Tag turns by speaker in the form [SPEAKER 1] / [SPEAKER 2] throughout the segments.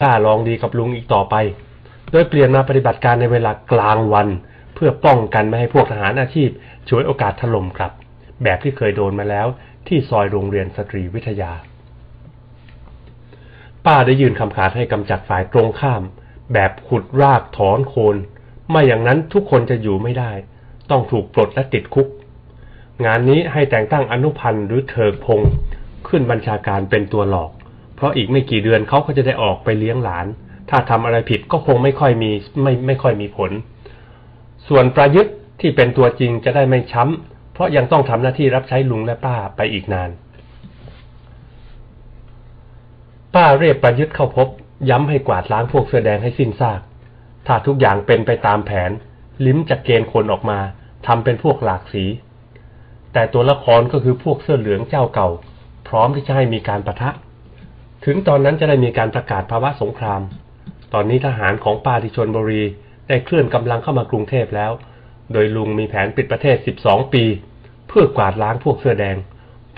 [SPEAKER 1] กล้าลองดีกับลุงอีกต่อไป โดยเปลี่ยนมาปฏิบัติการในเวลากลางวัน เพื่อป้องกันไม่ให้พวกทหารอาชีพช่วยโอกาสถล่มกลับ แบบที่เคยโดนมาแล้วที่ซอยโรงเรียนสตรีวิทยา ป้าได้ยื่นคำขาดให้กำจัดฝ่ายตรงข้าม แบบขุดรากถอนโคน ไม่อย่างนั้นทุกคนจะอยู่ไม่ได้ ต้องถูกปลดและติดคุก งานนี้ให้แต่งตั้งอนุพันธ์หรือเถิกพงขึ้นบัญชาการเป็นตัวหลอก เพราะอีกไม่กี่เดือนเขาก็จะได้ออกไปเลี้ยงหลาน ถ้าทำอะไรผิดก็คงไม่ค่อยมีไม่ไม่ค่อยมีผล ส่วนประยุทธ์ที่เป็นตัวจริงจะได้ไม่ช้ำ เพราะยังต้องทำหน้าที่รับใช้ลุงและป้าไปอีกนาน ป้าเรียกประยุทธ์เข้าพบ ย้ำให้กวาดล้างพวกเสื้อแดงให้สิ้นซาก ถ้าทุกอย่างเป็นไปตามแผน ลิ้มจะเกณฑ์คนออกมาทำเป็นพวกหลากสี แต่ตัวละครก็คือพวกเสื้อเหลืองเจ้าเก่า พร้อมที่จะให้มีการประทะ ถึงตอนนั้นจะได้มีการประกาศภาวะสงคราม ตอนนี้ทหารของปาที่ชนบุรีได้เคลื่อนกำลังเข้ามากรุงเทพแล้ว โดยลุงมีแผนปิดประเทศ 12 ปี เพื่อกวาดล้างพวกเสื้อแดง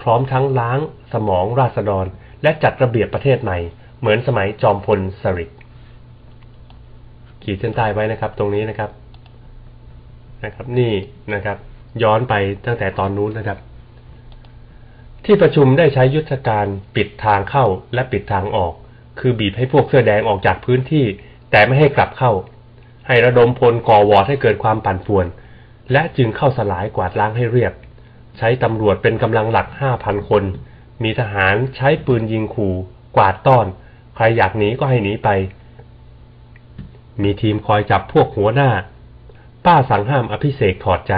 [SPEAKER 1] พร้อมทั้งล้างสมองราษฎร และจัดระเบียบประเทศใหม่ เหมือนสมัยจอมพลสฤษดิ์ขีดเส้นใต้ไว้นะครับ ตรงนี้นะครับนะครับ นี่นะครับ ย้อนไปตั้งแต่ตอนนู้นนะครับ ที่ประชุมได้ใช้ยุทธการปิดทางเข้าและปิดทางออก คือบีบให้พวกเสื้อแดงออกจากพื้นที่ แต่ไม่ให้กลับเข้า ให้ระดมพลก่อวอร์ดให้เกิดความปั่นป่วน และจึงเข้าสลายกวาดล้างให้เรียบ ใช้ตำรวจเป็นกำลังหลักห้าพันคน มีทหารใช้ปืนยิงขู่ กวาดต้อน ใครอยากหนีก็ให้หนีไป มีทีมคอยจับพวกหัวหน้า ป้าสั่งห้ามอภิเษกถอดใจ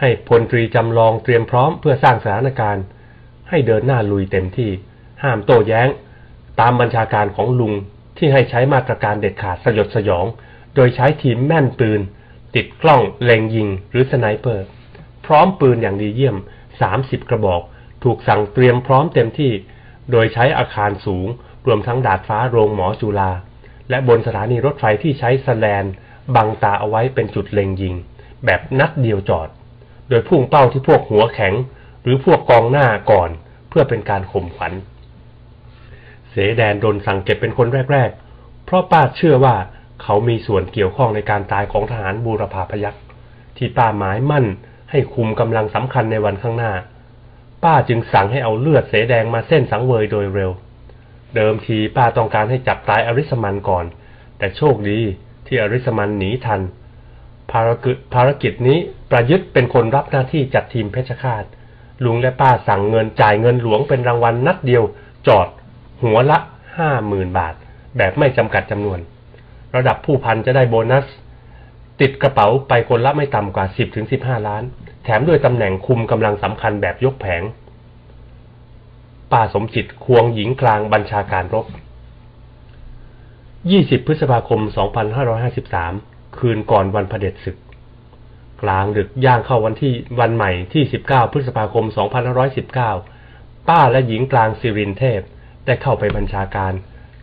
[SPEAKER 1] ให้พลตรีจำลองเตรียมพร้อมเพื่อสร้างสถานการณ์ ให้เดินหน้าลุยเต็มที่ ห้ามโต้แย้ง ตามบัญชาการของลุงที่ให้ใช้มาตรการเด็ดขาดสยดสยอง โดยใช้ทีมแม่นปืน ติดกล้องเล็งยิงหรือสไนเปอร์ พร้อมปืนอย่างดีเยี่ยม 30 กระบอก ถูกสั่งเตรียมพร้อมเต็มที่ โดยใช้อาคารสูง รวมทั้งดาดฟ้าโรงหมอจุฬาและบนสถานีรถไฟที่ใช้สแลนบังตาเอาไว้เป็นจุดเล็งยิง แบบนัดเดียวจอด โดยพุ่งเป้าที่พวกหัวแข็ง หรือพวกกองหน้าก่อน เพื่อเป็นการข่มขวัญ เสแดนโดนสั่งเก็บเป็นคนแรก ๆ เพราะป้าเชื่อว่าเขามีส่วนเกี่ยวข้องในการตายของทหารบูรพาพยักษ์ที่ป้าหมายมั่นให้คุมกำลังสำคัญในวันข้างหน้า ป้าจึงสั่งให้เอาเลือดเสแดงมาเส้นสังเวยโดยเร็ว เดิมทีป้าต้องการให้จับตายอริสมันก่อน แต่โชคดีที่อริสมันหนีทัน ภารกิจภารกิจนี้ประยุทธ์เป็นคนรับหน้าที่จัดทีมเพชฌฆาต ลุงและป้าสั่งเงินจ่ายเงินหลวงเป็นรางวัลนัดเดียว จอด หัวละห้าหมื่นบาท แบบไม่จำกัดจำนวน ระดับผู้พันจะได้โบนัส ติดกระเป๋าไปคนละไม่ต่ำกว่า 10ถึง15 ล้าน แถมด้วยตำแหน่งคุมกำลังสำคัญแบบยกแผง ป้าสมจิตควงหญิงกลางบัญชาการรบ 20 พฤษภาคม 2553 คืนก่อนวันเผด็จศึก กลางดึกย่างเข้าวันที่วันใหม่ที่ 19 พฤษภาคม 2519 ป้าและหญิงกลางสิรินเทพ ได้เข้าไปบัญชาการ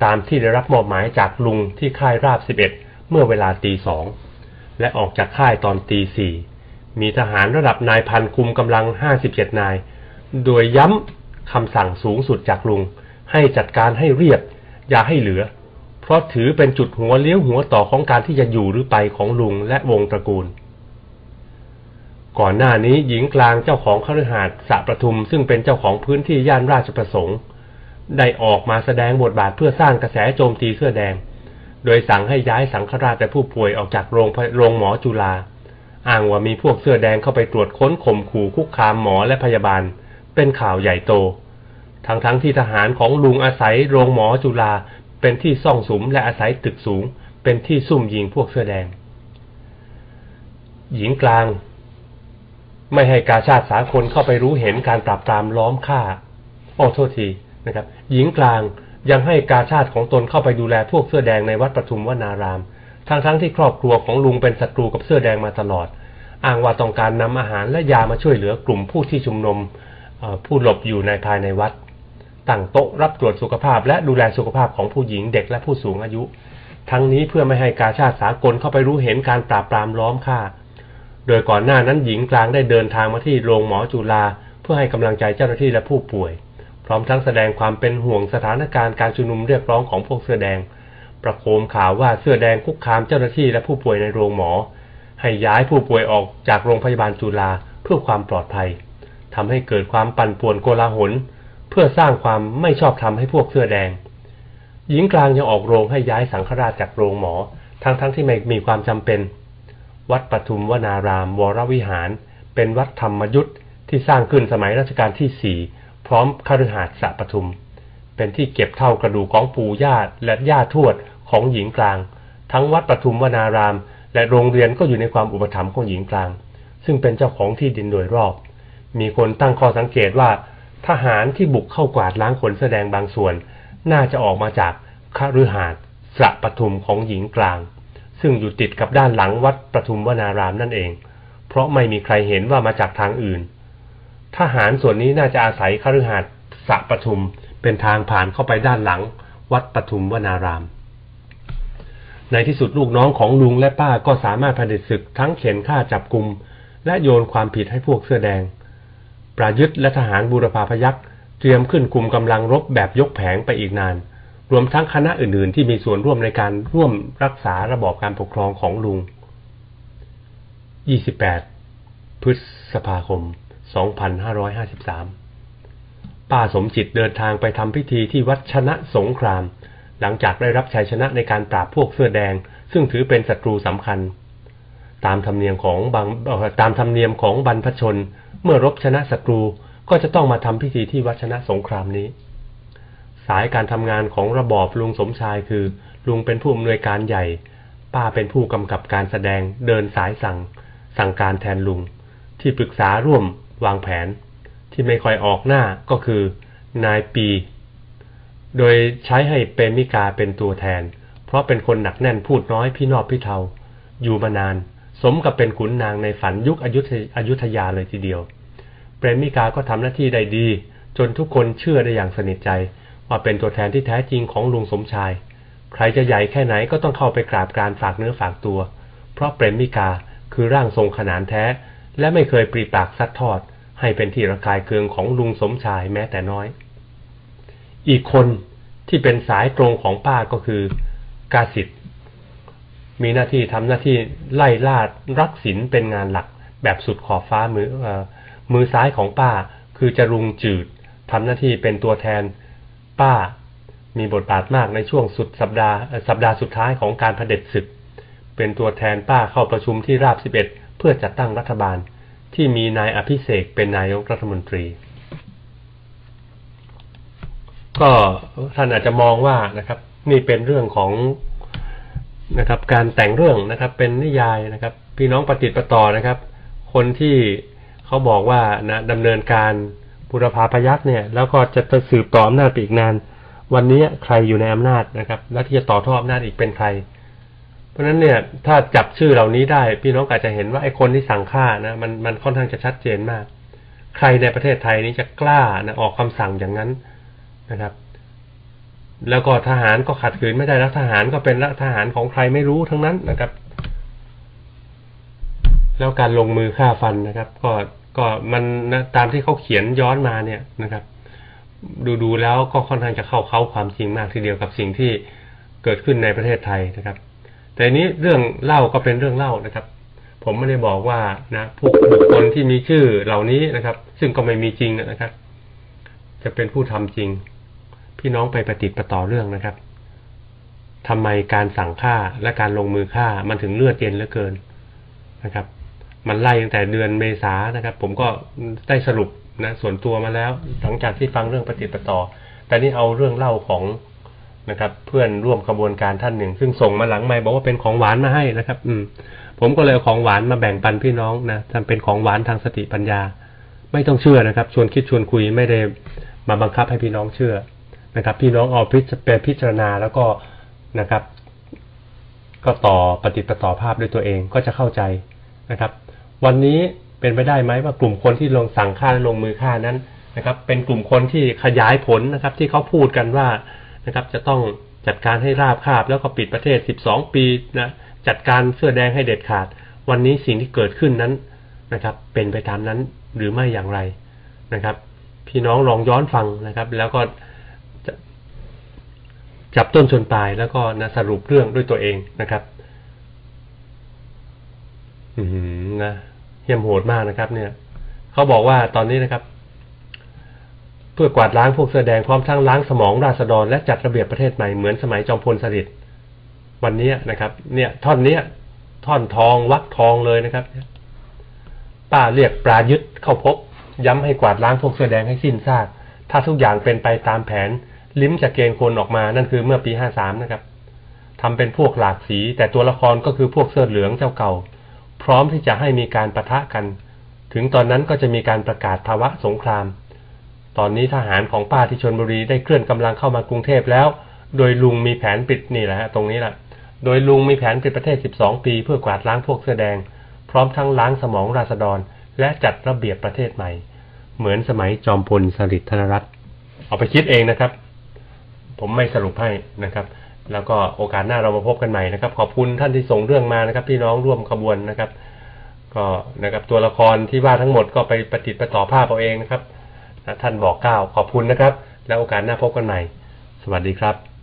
[SPEAKER 1] ตามที่ได้รับมอบหมายจากลุงที่ค่ายราบ 11 เมื่อเวลาตีสองและออกจากค่ายตอนตีสี่มีทหารระดับนายพันคุมกำลัง 57 นาย โดยย้ำคำสั่งสูงสุดจากลุง ให้จัดการให้เรียบ อย่าให้เหลือ เพราะถือเป็นจุดหัวเลี้ยวหัวต่อของการที่จะอยู่หรือไปของลุงและวงตระกูล ก่อนหน้านี้หญิงกลางเจ้าของคฤหาสน์สระประทุมซึ่งเป็นเจ้าของพื้นที่ย่านราชประสงค์ ได้ออกมาแสดงบทบาทเพื่อสร้างกระแสโจมตีเสื้อแดง โดยสั่งให้ย้ายสังฆราชและผู้ป่วยออกจากโรงโรงหมอจุฬาอ้างว่ามีพวกเสื้อแดงเข้าไปตรวจค้นข่มขู่คุกคามหมอและพยาบาล เป็นข่าวใหญ่โต ทั้งทั้งที่ทหารของลุงอาศัยโรงหมอจุฬา เป็นที่ซ่องสุมและอาศัยตึกสูง เป็นที่ซุ่มยิงพวกเสื้อแดง หญิงกลาง ไม่ให้กาชาติสากลเข้าไปรู้เห็นการปราบปรามล้อมฆ่าอ้โทษทีนะครับ หญิงกลางยังให้กาชาติของตนเข้าไปดูแลพวกเสื้อแดงในวัดปทุมวนาราม ทั้งๆทที่ครอบครัวของลุงเป็นศัตรูกับเสื้อแดงมาตลอด อ้างว่าต้องการนำอาหารและยามาช่วยเหลือกลุ่มผู้ที่ชุมนุมผู้หลบอยู่ในภายในวัด ตั้งโต๊ะรับตรวจสุขภาพ และดูแลสุขภาพของผู้หญิงเด็กและผู้สูงอายุ ทั้งนี้เพื่อไม่ให้กาชาติสากลเข้าไปรู้เห็นการปราบปรามล้อมฆ่า โดยก่อนหน้านั้นหญิงกลางได้เดินทางมาที่โรงหมอจุฬาเพื่อให้กำลังใจเจ้าหน้าที่และผู้ป่วย พร้อมทั้งแสดงความเป็นห่วงสถานการณ์การชุมนุมเรียกร้องของพวกเสื้อแดง ประโคมข่าวว่าเสื้อแดงคุกคามเจ้าหน้าที่และผู้ป่วยในโรงหมอ ให้ย้ายผู้ป่วยออกจากโรงพยาบาลจุฬาเพื่อความปลอดภัยทำให้เกิดความปั่นป่วนโกลาหล เพื่อสร้างความไม่ชอบธรรมให้พวกเสื้อแดง หญิงกลางยังออกโรงให้ย้ายสังฆราชจากโรงหมอ ทั้งๆทที่ไม่มีความจำเป็น วัดปทุมวนาราม วรวิหาร เป็นวัดธรรมยุทธ์ที่สร้างขึ้นสมัยรัชกาลที่สี่พร้อมคฤหาสน์สะปทุม เป็นที่เก็บเท่ากระดูกของปู่ย่าและย่าทวดของหญิงกลาง ทั้งวัดปทุมวนาราม และโรงเรียนก็อยู่ในความอุปถัมภ์ของหญิงกลาง ซึ่งเป็นเจ้าของที่ดินโดยรอบ มีคนตั้งข้อสังเกตว่า ทหารที่บุกเข้ากวาดล้างขนแสดงบางส่วน น่าจะออกมาจากคฤหาสน์สระปทุมของหญิงกลาง ซึ่งอยู่ติดกับด้านหลังวัดปทุมวนารามนั่นเอง เพราะไม่มีใครเห็นว่ามาจากทางอื่น ทหารส่วนนี้น่าจะอาศัยคฤหาสน์สระปทุมเป็นทางผ่านเข้าไปด้านหลัง วัดปทุมวนาราม ในที่สุดลูกน้องของลุงและป้าก็สามารถผลิตศึกทั้งเข็นฆ่าจับกลุ่มและโยนความผิดให้พวกเสื้อแดง ปรายุทธ์และทหารบูรพาพยักษ์เตรียมขึ้นกลุ่มกำลังรบแบบยกแผงไปอีกนาน รวมทั้งคณะอื่นๆ ที่มีส่วนร่วมในการร่วมรักษาระบอบการปกครองของลุง 28 พฤษภาคม 2553 ป้าสมจิตเดินทางไปทำพิธีที่วัดชนะสงคราม หลังจากได้รับชัยชนะในการปราบพวกเสื้อแดง ซึ่งถือเป็นศัตรูสำคัญ ตามธรรมเนียมของบางตามธรรมเนียมของบรรพชน เมื่อรบชนะศัตรูก็จะต้องมาทำพิธีที่วัชนะสงครามนี้ สายการทำงานของระบอบลุงสมชายคือ ลุงเป็นผู้อำนวยการใหญ่ ป้าเป็นผู้กำกับการแสดงเดินสายสั่ง สั่งการแทนลุง ที่ปรึกษาร่วมวางแผน ที่ไม่ค่อยออกหน้าก็คือนายปี โดยใช้ให้เปรมิกาเป็นตัวแทน เพราะเป็นคนหนักแน่นพูดน้อยพี่นอบพี่เทา อยู่มานาน สมกับเป็นขุนนางในฝันยุคอยุธยุธยาเลยทีเดียว รมิกาก็ทำหน้าที่ได้ดี จนทุกคนเชื่อได้อย่างสนิทใจ ว่าเป็นตัวแทนที่แท้จริงของลุงสมชาย ใครจะใหญ่แค่ไหนก็ต้องเข้าไปกราบการฝากเนื้อฝากตัว เพราะเปรมิกาคือร่างทรงขนานแท้ และไม่เคยปรีปากซัดทอด ให้เป็นที่ระคายเคืองของลุงสมชายแม้แต่น้อย อีกคนที่เป็นสายตรงของป้าก็คือกาสิทธ์มีหน้าที่ทำหน้าที่ไล่ล่ารักศิลเป็นงานหลัก แบบสุดขอบฟ้ามืออ มือซ้ายของป้าคือจรุงจืดทำหน้าที่เป็นตัวแทน ป้า มีบทบาทมากในช่วงสุดสัปดาห์สัปดาห์สุดท้ายของการเผด็จศึก เป็นตัวแทนป้าเข้าประชุมที่ราบสิบเอ็ดเพื่อจัดตั้งรัฐบาล ที่มีนายอภิเษกเป็นนายกรัฐมนตรี ก็ท่านอาจจะมองว่านะครับ นี่เป็นเรื่องของนะครับ การแต่งเรื่องนะครับ เป็นนิยายนะครับ พี่น้องปฏิติประต่อนะครับ คนที่ เขาบอกว่านะดำเนินการบุรพาพยักษ์เนี่ย แล้วก็จะสืบต่ออำนาจไปอีกนาน วันนี้ใครอยู่ในอำนาจนะครับ และที่จะต่อทอดอำนาจอีกเป็นใคร เพราะฉะนั้นเนี่ยถ้าจับชื่อเหล่านี้ได้ พี่น้องอาจจะเห็นว่าไอ้คนที่สั่งฆ่านะมันมันค่อนข้างจะชัดเจนมาก ใครในประเทศไทยนี้จะกล้านะออกคำสั่งอย่างนั้นนะครับ แล้วก็ทหารก็ขัดขืนไม่ได้รัฐทหารก็เป็นรัฐทหารของใครไม่รู้ทั้งนั้นนะครับ แล้วการลงมือฆ่าฟันนะครับ ก็ก็มันนะตามที่เขาเขียนย้อนมาเนี่ยนะครับ ดูดูแล้วก็ค่อนข้างจะเข้าเข้าความจริงมากทีเดียวกับสิ่งที่เกิดขึ้นในประเทศไทยนะครับ แต่นี้เรื่องเล่าก็เป็นเรื่องเล่านะครับ ผมไม่ได้บอกว่านะผู้บุคคลที่มีชื่อเหล่านี้นะครับ ซึ่งก็ไม่มีจริงนะครับ จะเป็นผู้ทำจริง พี่น้องไปปฏิติประต่อเรื่องนะครับทำไมการสั่งฆ่าและการลงมือฆ่ามันถึงเลือดเย็นเหลือเกินนะครับ มันไล่ตั้งแต่เดือนเมษานะครับ ผมก็ได้สรุปนะส่วนตัวมาแล้ว หลังจากที่ฟังเรื่องปฏิปต่อ แต่นี่เอาเรื่องเล่าของนะครับ เพื่อนร่วมกระบวนการท่านหนึ่ง ซึ่งส่งมาหลังไม่บอกว่าเป็นของหวานมาให้นะครับ อืม ผมก็เลยเอาของหวานมาแบ่งปันพี่น้องนะทำเป็นของหวานทางสติปัญญา ไม่ต้องเชื่อนะครับ ชวนคิดชวนคุยไม่ได้มาบังคับให้พี่น้องเชื่อนะครับ พี่น้องเอาพิจพิจารณาแล้วก็นะครับ ก็ต่อปฏิปต่อภาพด้วยตัวเองก็จะเข้าใจนะครับ วันนี้เป็นไปได้ไหมว่ากลุ่มคนที่ลงสั่งฆ่าลงมือฆ่านั้นนะครับ เป็นกลุ่มคนที่ขยายผลนะครับ ที่เขาพูดกันว่านะครับ จะต้องจัดการให้ราบคาบ แล้วก็ปิดประเทศ 12 ปีนะจัดการเสื้อแดงให้เด็ดขาด วันนี้สิ่งที่เกิดขึ้นนั้นนะครับ เป็นไปตามนั้นหรือไม่อย่างไรนะครับ พี่น้องลองย้อนฟังนะครับ แล้วก็จ,จับต้นชนปลายแล้วก็นะสรุปเรื่องด้วยตัวเองนะครับ อืมนะ เยี่ยมโหดมากนะครับ เนี่ยเขาบอกว่าตอนนี้นะครับ เพื่อกวาดล้างพวกเสื้อแดงพร้อมทั้งล้างสมองราษฎรและจัดระเบียบประเทศใหม่เหมือนสมัยจอมพลสฤษดิ์วันนี้นะครับ เนี่ย ท่อนเนี้ยท่อนทองวักทองเลยนะครับป้าเรียกปลายึดเข้าพบ ย้ำให้กวาดล้างพวกเสื้อแดงให้สิ้นซากถ้าทุกอย่างเป็นไปตามแผน ลิ้มจะเกณฑ์คนออกมานั่นคือเมื่อปีห้าสามนะครับทำเป็นพวกหลากสี แต่ตัวละครก็คือพวกเสื้อเหลืองเจ้าเก่า พร้อมที่จะให้มีการประทะกัน ถึงตอนนั้นก็จะมีการประกาศภาวะสงคราม ตอนนี้ทหารของป้าที่ชนบุรีได้เคลื่อนกำลังเข้ามากรุงเทพแล้ว โดยลุงมีแผนปิดนี่แหละฮะตรงนี้แหละโดยลุงมีแผนปิดประเทศ 12 ปี เพื่อกวาดล้างพวกเสื้อแดง พร้อมทั้งล้างสมองราษฎร และจัดระเบียบประเทศใหม่ เหมือนสมัยจอมพลสฤษดิ์ธนรัตน์เอาไปคิดเองนะครับ ผมไม่สรุปให้นะครับ แล้วก็โอกาสหน้าเรามาพบกันใหม่นะครับ ขอบคุณท่านที่ส่งเรื่องมานะครับ พี่น้องร่วมขบวนนะครับ ก็นะครับตัวละครที่ว่าทั้งหมดก็ไปประติดประต่อภาพเอาเองนะครับนะท่านบอกก้าวขอบคุณนะครับ แล้วโอกาสหน้าพบกันใหม่ สวัสดีครับ